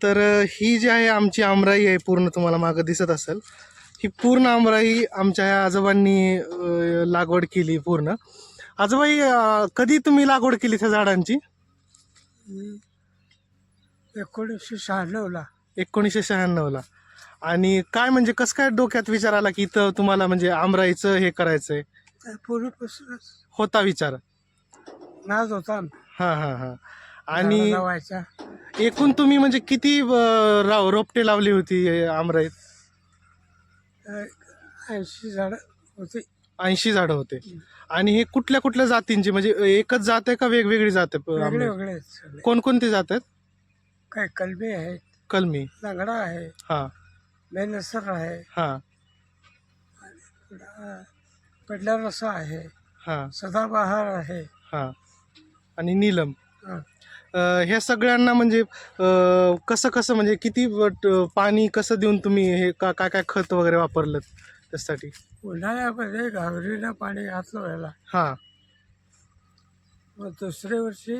तर ही जी आहे आमची आमराई आहे पूर्ण तुम्हाला मागं दिसत असेल. ही पूर्ण आमराई आमच्या ह्या आजोबांनी लागवड केली पूर्ण. आजोबाई कधी तुम्ही लागवड केली त्या झाडांची? एकोणीसशे शहाण्णवला. एकोणीसशे शहाण्णवला. आणि काय म्हणजे कसं काय डोक्यात विचार आला की इथं तुम्हाला म्हणजे आमराईचं हे करायचंय? पूर्वीपासूनच. होता विचार. नाच होता हां हां हां. आणि एकूण तुम्ही म्हणजे किती राव रोपटे लावली होती आमराईत? ऐंशी झाड होती. ऐंशी झाडं होते. आणि हे कुठल्या कुठल्या जातींची? म्हणजे एकच जात आहे का वेगवेगळी जात आहे कोणकोणती जात आहेत? काय कलबी आहे. कलमी. लंगडा आहे. हा. बेनसर आहे. हा. पडला रसा आहे. हा. सदाबहार आहे. हा. आणि नीलम. हा. ह्या सगळ्यांना म्हणजे कसं कसं म्हणजे किती वट- पाणी कसं देऊन तुम्ही हे का काय काय खत वगैरे वापरलं त्यासाठी? उन्हाळ्यामध्ये घागरीला पाणी घातलं व्हायला हा. मग दुसऱ्या वर्षी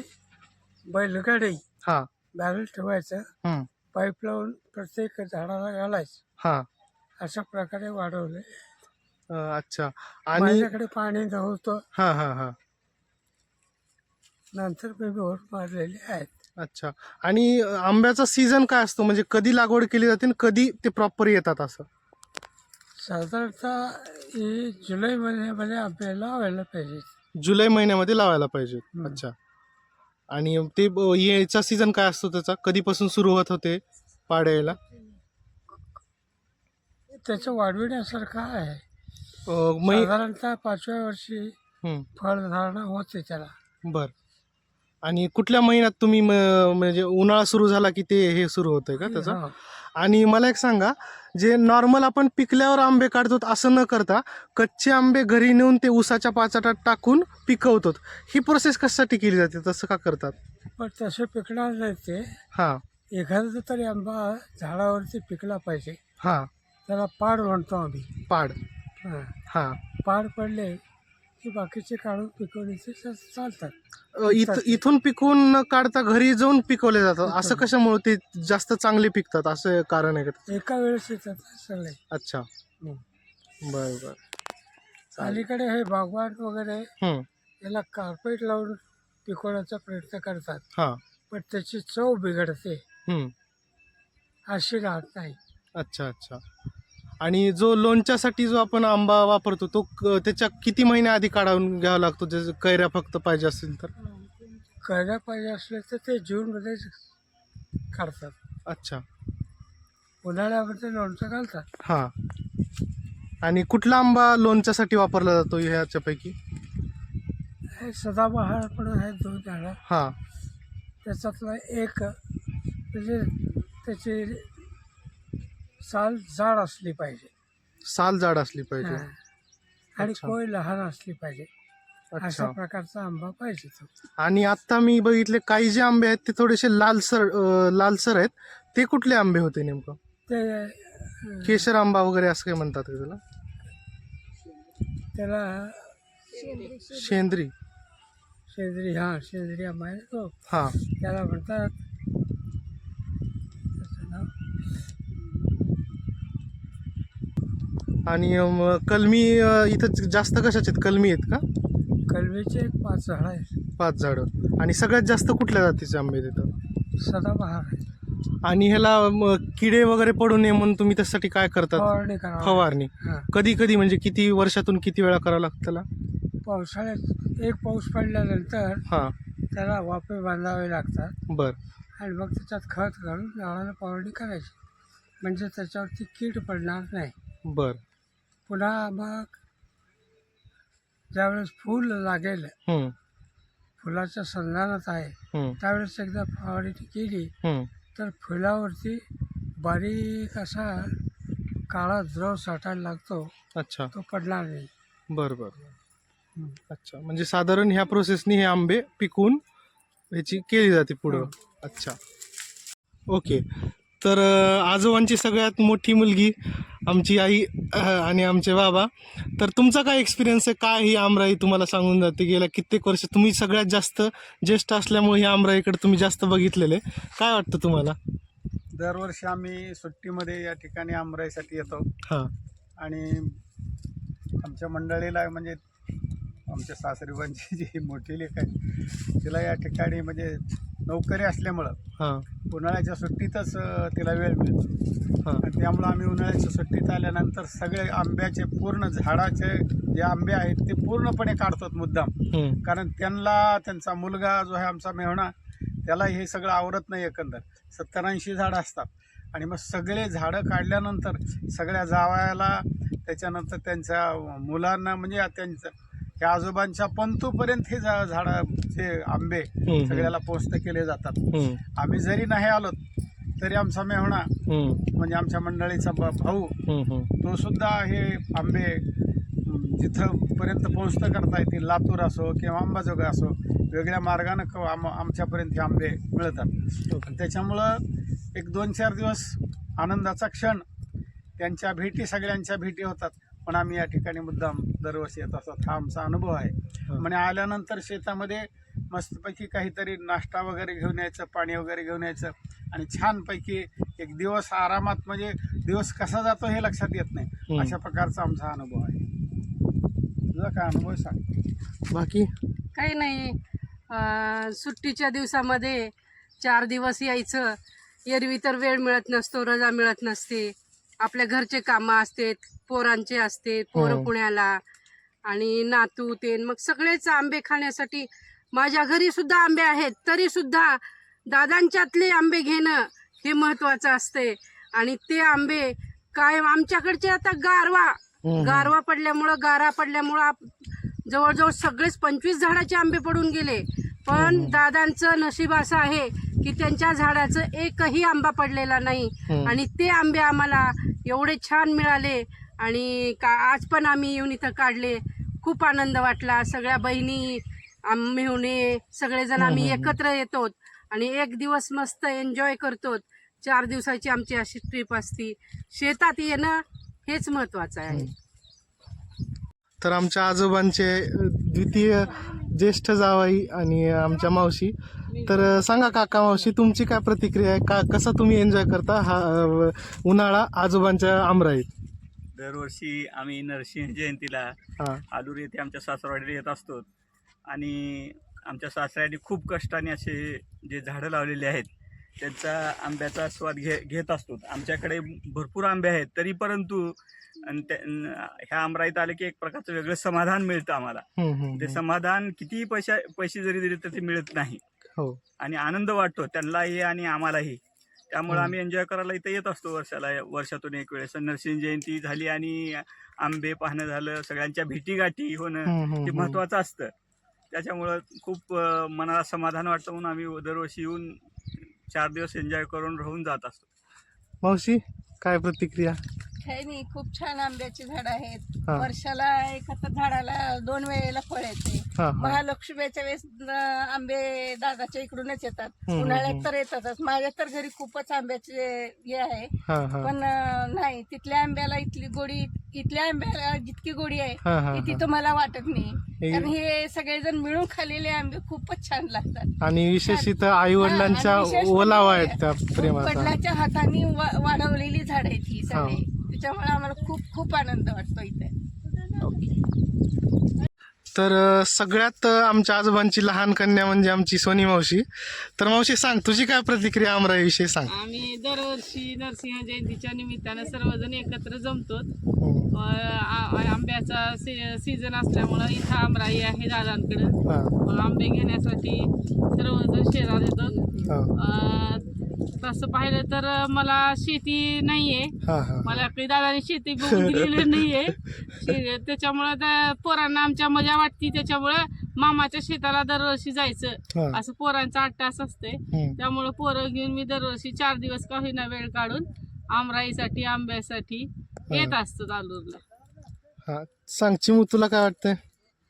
बैलगाडी हा. बॅरल ठेवायचं. पाईप लावून प्रत्येक झाडाला घालायचं. हा. अशा प्रकारे वाढवले. अच्छा. आणि माझ्याकडे पाणी नव्हतं. हा हा हा. नंतर मी बोर मारलेले आहेत. अच्छा. आणि आंब्याचा सीझन काय असतो? म्हणजे कधी लागवड केली जाते आणि कधी ते प्रॉपर येतात असं? साधारणतः हे जुलै महिन्यामध्ये आपल्याला लावायला पाहिजे. जुलै महिन्यामध्ये लावायला पाहिजे. हम्म. अच्छा. आणि ते ब- याचा सीझन काय असतो त्याचा? कधीपासून सुरू होत होते पाड यायला त्याचं वाढविण्यासारखं आहे. साधारणतः पाचव्या वर्षी फळधारणा होते त्याला. बर. आणि कुठल्या महिन्यात तुम्ही म- म्हणजे उन्हाळा सुरू झाला की ते हे सुरू होतंय का त्याचं. आणि मला एक सांगा जे नॉर्मल आपण पिकल्यावर आंबे काढतो असं न करता कच्चे आंबे घरी नेऊन ते उसाच्या पाचाटात टाकून पिकवतो ही प्रोसेस कशासाठी केली जाते? तसं का करतात? पण तसे पिकणार नाही ते. हां. एखादा तरी आंबा झाडावरती पिकला पाहिजे. हां. त्याला पाड म्हणतो आम्ही. पाड. हां. पाड पडले की बाकीचे काढून पिकवण्याचे चालतात. इथ इथून पिकवून न काढता घरी जाऊन पिकवले जातात. असं कशामुळे ते जास्त चांगले पिकतात? असं कारण आहे का? एका वेळेस येतात सगळे. अच्छा. बर बर. अलीकडे हे बागवान वगैरे हं, याला कार्पेट लावून पिकवण्याचा प्रयत्न करतात. हां. पण त्याची चव बिघडते. अशी राहत नाही. अच्छा अच्छा. आणि जो लोणच्यासाठी जो आपण आंबा वापरतो तो क- त्याच्या किती महिन्या आधी काढून घ्यावा लागतो? त्याच्या कैऱ्या फक्त पाहिजे असतील तर? करायला पाहिजे असले तर ते जूनमध्येच काढतात. अच्छा. उन्हाळ्यामध्ये लोणचं घालतात. हां. आणि कुठला आंबा लोणच्यासाठी वापरला जातो ह्याच्यापैकी? हे सदाबहार पण आहेत दोन झाडं. हां. त्याच्यातला एक म्हणजे त्याची साल जाड असली पाहिजे. साल जाड असली पाहिजे. हा. आणि अच्छा. कोय लहान असली पाहिजे. अशा अच्छा प्रकारचा आंबा पाहिजे तो. आणि आता मी बघितले काही जे आंबे आहेत ते थोडेसे लालसर अं, लालसर आहेत. ते कुठले आंबे होते नेमकं? ते अं, केशर आंबा वगैरे असं काय म्हणतात का त्याला? त्याला शेंद्री. शेंद्री हा शेंद्री आंबा आहे तो. हां. त्याला म्हणतात आणि कलमी इथं जास्त कशाचे आहेत? कलमी आहेत का? कलमीचे एक पाच झाडं आहेत. पाच झाडं. आणि सगळ्यात जास्त कुठल्या जातीचे आंबे तिथं सदाबहार आहे आणि ह्याला किडे वगैरे पडू नये म्हणून तुम्ही त्यासाठी काय करतात? फवारणी कधी कधी म्हणजे किती वर्षातून किती वेळा करावं लागतं त्याला? पावसाळ्यात एक पाऊस पडल्यानंतर हां. त्याला वाफे बांधावे लागतात. बर. आणि मग त्याच्यात खत घालून झाडाला फवारणी करायची. म्हणजे त्याच्यावरती कीड पडणार नाही. बर. पुन्हा मग ज्यावेळेस फूल लागेल हम्म, फुलाच्या संधानात आहे हम्म, त्यावेळेस एकदा फवारणी केली हम्म. तर फुलावरती बारीक असा काळा द्रव साठायला लागतो. अच्छा. तो पडणार नाही. बर बर. हम्म. अच्छा. म्हणजे साधारण ह्या प्रोसेसनी हे आंबे पिकवून ह्याची केली जाते पुढं. हं. अच्छा. ओके. तर आजोबांची सगळ्यात मोठी मुलगी आमची आई आणि आमचे बाबा. तर तुमचा काय एक्सपिरियन्स आहे? काय ही आमराई तुम्हाला सांगून जाते? गेल्या कित्येक वर्ष तुम्ही सगळ्यात जास्त ज्येष्ठ असल्यामुळे ही आमराईकडे तुम्ही जास्त बघितलेले. काय वाटतं तुम्हाला? दरवर्षी आम्ही सुट्टीमध्ये या ठिकाणी आमराईसाठी येतो. हा. आणि आमच्या मंडळीला म्हणजे आमच्या सासरीबांची जी मोठी लेख आहे तिला या ठिकाणी म्हणजे नोकरी असल्यामुळं हा. उन्हाळ्याच्या सुट्टीतच तिला वेळ मिळतो. हा. आणि त्यामुळं आम्ही उन्हाळ्याच्या सुट्टीत आल्यानंतर सगळे आंब्याचे पूर्ण झाडाचे जे आंबे आहेत ते पूर्णपणे काढतात मुद्दाम. कारण त्यांना त्यांचा मुलगा जो आहे आमचा मेहणा त्याला हे सगळं आवडत नाही एकंदर. सत्तर ऐंशी झाडं असतात. आणि मग सगळे झाडं काढल्यानंतर सगळ्या जावयाला त्याच्यानंतर त्यांच्या मुलांना म्हणजे त्यांचं त्या आजोबांच्या पंतूपर्यंत हे झा झाडाचे आंबे. सगळ्याला पोस्ट केले जातात. आम्ही जरी नाही आलो तरी आमचा मेहणा. म्हणजे आमच्या मंडळीचा भाऊ. तो सुद्धा हे आंबे अं, जिथंपर्यंत पोहोचत करता येतील लातूर असो किंवा अंबाजोगाई असो वेगळ्या मार्गानं आम आमच्यापर्यंत हे आंबे मिळतात त्याच्यामुळं एक दोन चार दिवस आनंदाचा क्षण त्यांच्या भेटी सगळ्यांच्या भेटी होतात पण आम्ही या ठिकाणी मुद्दाम दरवर्षी येत असतात हा आमचा अनुभव आहे. म्हणजे आल्यानंतर शेतामध्ये मस्तपैकी काहीतरी नाश्ता वगैरे घेऊन यायचं पाणी वगैरे घेऊन यायचं आणि छानपैकी एक दिवस आरामात म्हणजे दिवस कसा जातो हे लक्षात येत नाही. अशा प्रकारचा आमचा अनुभव आहे. तुझा काय अनुभव सांग. बाकी? काही नाही. सुट्टीच्या दिवसामध्ये चार दिवस यायचं. एरवी तर वेळ मिळत नसतो रजा मिळत नसते. आपल्या घरचे कामं असतात पोरांचे असते पोरं हो. पुण्याला आणि नातू ते मग सगळेच आंबे खाण्यासाठी माझ्या घरी सुद्धा आंबे आहेत तरी सुद्धा दादांच्यातले आंबे घेणं हे महत्वाचं असते आणि ते आंबे काय आमच्याकडचे आता गारवा हम्म. गारवा पडल्यामुळं गारा पडल्यामुळं जवळजवळ सगळेच पंचवीस झाडाचे आंबे पडून गेले पण. दादांचं नशीब असं आहे की त्यांच्या झाडाचं एकही आंबा पडलेला नाही. आणि ते आंबे आम्हाला एवढे छान मिळाले आणि का आज पण आम्ही येऊन इथं काढले. खूप आनंद वाटला. सगळ्या बहिणी मेहुणे सगळेजण आम्ही. एकत्र येतो आणि एक दिवस मस्त एन्जॉय करतो चार दिवसाची आमची अशी ट्रिप असती. शेतात येणं हेच महत्वाचं आहे. तर आमच्या आजोबांचे द्वितीय ज्येष्ठ जावाई आणि आमच्या मावशी तर सांगा काका मावशी तुमची काय प्रतिक्रिया आहे? का कसा तुम्ही एन्जॉय करता हा उन्हाळा आजोबांच्या आमराईत? दरवर्षी आम्ही नरसिंह जयंतीला हा. आलूर येथे आमच्या सासरवाडीला येत असतो. आणि आमच्या सासऱ्यांनी खूप कष्टाने असे जे झाडं लावलेली आहेत त्यांचा आंब्याचा स्वाद घे घेत असतो. आमच्याकडे भरपूर आंबे आहेत तरी परंतु अन त्या- न- ह्या आमराईत आले की एक प्रकारचं वेगळं समाधान मिळतं आम्हाला. ते. समाधान कितीही पैशा पैसे जरी दिले तर ते मिळत नाही. हो. आणि आनंद वाटतो त्यांनाही आणि आम्हालाही. त्यामुळे हम्म. आम्ही एन्जॉय करायला इथं येत असतो वर्षाला वर्षातून एक वेळेस. नरसिंह जयंती झाली आणि आंबे पाहणं झालं सगळ्यांच्या भेटीगाठी होणं ते हम्म. महत्त्वाचं असतं. त्याच्यामुळं खूप मनाला समाधान वाटतं म्हणून आम्ही दरवर्षी येऊन चार दिवस एन्जॉय करून राहून जात असतो. मावशी काय प्रतिक्रिया? काही नाही खूप छान आंब्याची झाड आहेत. हा. वर्षाला एखाद्या झाडाला दोन वेळेला फळ येते. हा हा. महालक्ष्मीच्या वेळेस अं, आंबे दादाच्या इकडूनच येतात. हम्म, उन्हाळ्यात. तर येतातच. माझ्या तर घरी खूपच आंब्याचे हे आहे. हा हा. पण अं, नाही तिथल्या आंब्याला इथली गोडी इथल्या आंब्याला जितकी गोडी आहे हा हा ती हा. तिथं मला वाटत नाही. हे- कारण हे सगळेजण मिळून खाल्लेले आंबे खूपच छान लागतात. आणि विशेष इथं आई वडिलांच्या हा, आणि विशेष ओलावा म्हणजे आहेत त्या प्रेमाचा. वडिलाच्या हाताने वा- वाढवलेली झाड आहेत ही. सगळी. त्याच्यामुळे आम्हाला खूप खूप आनंद वाटतो इथे. तर सगळ्यात आमच्या आजोबांची लहान कन्या म्हणजे आमची सोनी मावशी. तर मावशी सांग तुझी काय प्रतिक्रिया आमराईविषयी सांग. आम्ही दरवर्षी नरसिंह जयंतीच्या निमित्तानं सर्वजण एकत्र जमतो. हम्म. आंब्याचा सी सीझन असल्यामुळं इथं आमराई आहे दादांकडं. हा, मग आंबे घेण्यासाठी सर्वजण हा, अं, तसं पाहिलं तर मला शेती नाहीये. हा, हा. मला काही दादाने शेती बघून दिलेली नाहीये. शे- त्याच्यामुळं त्या पोरांना आमच्या मजा वाटती. त्याच्यामुळं मामाच्या शेताला दरवर्षी जायचं. हा. असं पोरांचा अट्टास असते हम्म. त्यामुळं पोरं घेऊन मी दरवर्षी चार दिवस का होईना वेळ काढून आमराईसाठी आंब्यासाठी येत असतो तालूरला हा. सांग चिमू तुला काय वाटतंय?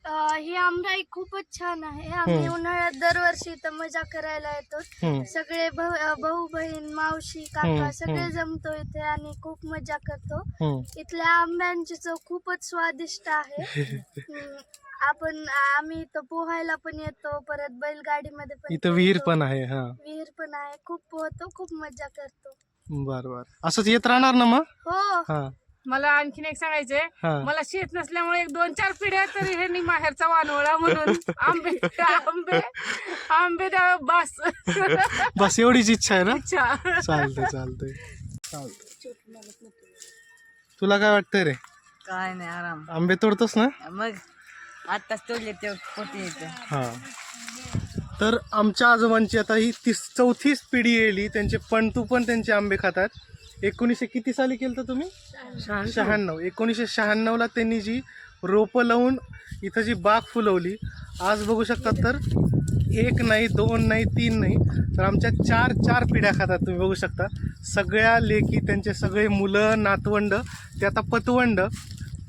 ही आमराई खूपच छान आहे. आम्ही. उन्हाळ्यात दरवर्षी इथं मजा करायला येतो. सगळे भाऊ बहीण मावशी काका सगळे. जमतो इथे आणि खूप मजा करतो. इथल्या आंब्यांची चव खूपच स्वादिष्ट आहे. आपण आम्ही इथं पोहायला पण येतो परत बैलगाडीमध्ये पण इथं विहीर. पण आहे हा. विहीर पण आहे. खूप पोहतो खूप मजा करतो. बर बर. असंच येत राहणार ना मग? हो. हा. मला आणखीन एक सांगायचंय. हा. मला शेत नसल्यामुळे एक दोन चार पिढ्या तरी ह्यांनी माहेरचा वानवळा म्हणून आंबे आंबे आंबे द्या बस. बस एवढीच इच्छा आहे ना? अच्छा चालतंय चालतंय. चालतंय. तुला काय वाटतंय रे? काय नाही आराम. आंबे तोडतोस ना? मग आत्ताच तोडले ते पोते येते हा. तर आमच्या आजोबांची आता ही तीस चौथीच पिढी येली त्यांचे पणतू पण त्यांचे आंबे खातात. एकोणीसशे किती साली केलं होतं तुम्ही? शहाण्णव. एकोणीसशे शहाण्णवला त्यांनी जी रोपं लावून इथं जी बाग फुलवली आज बघू शकतात तर एक नाही दोन नाही तीन नाही तर आमच्या चार चार पिढ्या खातात तुम्ही बघू शकता. सगळ्या लेकी त्यांचे सगळे मुलं नातवंड ते आता पतवंड.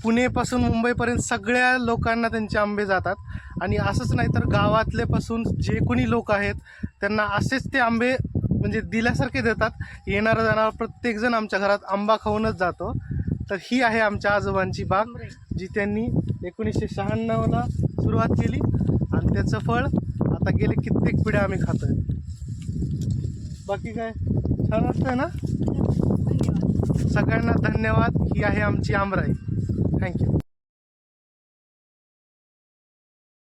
पुणेपासून मुंबईपर्यंत सगळ्या लोकांना त्यांचे आंबे जातात. आणि असंच नाही तर गावातले पासून जे कोणी लोक आहेत त्यांना असेच ते आंबे म्हणजे दिल्यासारखे देतात. येणारा जाणारा प्रत्येकजण आमच्या घरात आंबा खाऊनच जातो. तर ही आहे आमच्या आजोबांची बाग जी त्यांनी एकोणीसशे शहाण्णवला सुरुवात केली. आणि त्याचं फळ आता गेले कित्येक पिढ्या आम्ही खातोय. बाकी काय? छान वाटतंय ना? सगळ्यांना धन्यवाद. ही आहे आमची आमराई. थँक्यू